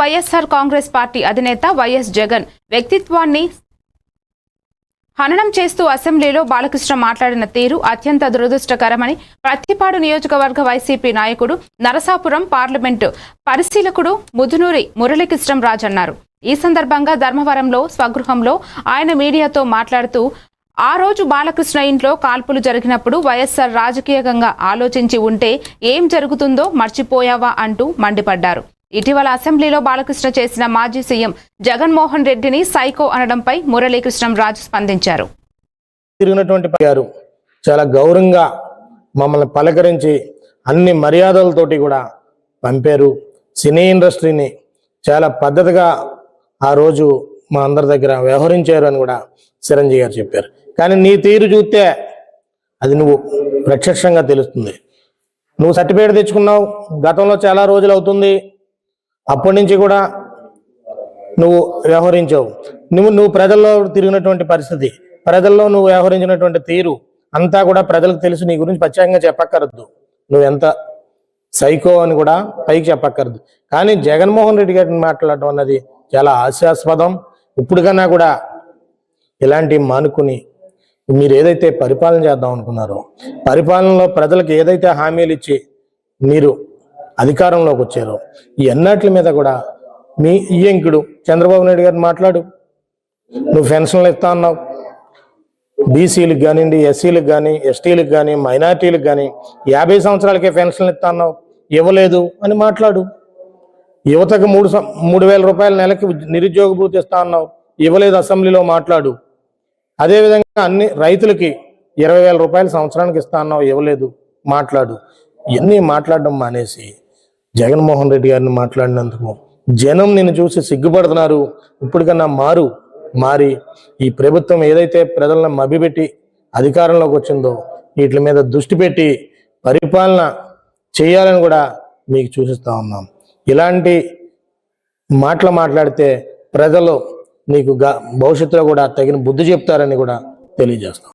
YSR Congress party అధినేత YS Jagan వ్యక్తిత్వాన్ని హననం చేస్తూ అసెంబ్లీలో బాలకృష్ణ మాట్లాడిన తీరు అత్యంత దురదృష్టకరమని ప్రతిపాడు నియోజకవర్గ వైసీపీ నాయకుడు నరసాపురం పార్లమెంటు పరిశీలకుడు ముదునూరి మురళీకృష్ణంరాజు అన్నారు. ఈ సందర్భంగా ధర్మవరంలో స్వగృహంలో ఆయన మీడియాతో మాట్లాడుతూ ఆ రోజు బాలకృష్ణ ఇంట్లో కాల్పులు జరిగినప్పుడు వైఎస్ఆర్ రాజకీయంగా ఆలోచించి ఉంటే ఏం జరుగుతుందో మర్చిపోయావా అంటూ మండిపడ్డారు. ఇటీవల అసెంబ్లీలో బాలకృష్ణ చేసిన మాజీ సీఎం జగన్మోహన్ రెడ్డిని సైకో అనడంపై మురళీకృష్ణం రాజు స్పందించారు. తిరిగినటువంటి గారు చాలా గౌరవంగా మమ్మల్ని పలకరించి అన్ని మర్యాదలతోటి కూడా పంపారు. సినీ ఇండస్ట్రీని చాలా పద్ధతిగా ఆ రోజు మా అందరి దగ్గర వ్యవహరించారు అని కూడా చిరంజీవి గారు చెప్పారు. కానీ నీ తీరు చూస్తే అది నువ్వు ప్రత్యక్షంగా తెలుస్తుంది. నువ్వు సర్టిఫికేట్ తెచ్చుకున్నావు. గతంలో చాలా రోజులు అవుతుంది. అప్పటి నుంచి కూడా నువ్వు వ్యవహరించావు. నువ్వు నువ్వు ప్రజల్లో తిరిగినటువంటి పరిస్థితి ప్రజల్లో నువ్వు వ్యవహరించినటువంటి తీరు అంతా కూడా ప్రజలకు తెలుసు. నీ గురించి ప్రత్యేకంగా చెప్పక్కర్దు నువ్వు ఎంత సైకో అని కూడా పైకి చెప్పక్కర్దు కానీ జగన్మోహన్ రెడ్డి గారిని మాట్లాడటం అన్నది చాలా హాస్యాస్పదం. ఇప్పుడు కన్నా కూడా ఇలాంటి మానుకుని మీరు ఏదైతే పరిపాలన చేద్దాం అనుకున్నారో పరిపాలనలో ప్రజలకు ఏదైతే హామీలు ఇచ్చి మీరు అధికారంలోకి వచ్చారో. ఈ అన్నిటి మీద కూడా మీ ఇయంకుడు చంద్రబాబు నాయుడు గారిని మాట్లాడు. నువ్వు పెన్షన్లు ఇస్తా అన్నావు. బీసీలకు కానివ్వండి ఎస్సీలకు కానీ ఎస్టీలకు కానీ మైనార్టీలకు కానీ యాభై సంవత్సరాలకే పెన్షన్లు ఇస్తా అన్నావు. ఇవ్వలేదు అని మాట్లాడు. యువతకు మూడు సం- మూడు వేల రూపాయల నెలకి నిరుద్యోగ భూతి ఇస్తా అన్నావు. ఇవ్వలేదు అసెంబ్లీలో మాట్లాడు. అదేవిధంగా అన్ని రైతులకి ఇరవై వేల రూపాయలు సంవత్సరానికి ఇస్తా అన్నావు. ఇవ్వలేదు. మాట్లాడు. ఇవన్నీ మాట్లాడడం మానేసి జగన్మోహన్ రెడ్డి గారిని మాట్లాడినందుకు జనం నిన్ను చూసి సిగ్గుపడుతున్నారు. ఇప్పటికన్నా మారు మారి. ఈ ప్రభుత్వం ఏదైతే ప్రజలను మభ్యపెట్టి అధికారంలోకి వచ్చిందో వీటి మీద దృష్టి పెట్టి పరిపాలన చేయాలని కూడా మీకు చూపిస్తా ఉన్నాం. ఇలాంటి మాటలు మాట్లాడితే ప్రజలు నీకు గా- భవిష్యత్తులో కూడా తగిన బుద్ధి చెప్తారని కూడా తెలియజేస్తాం.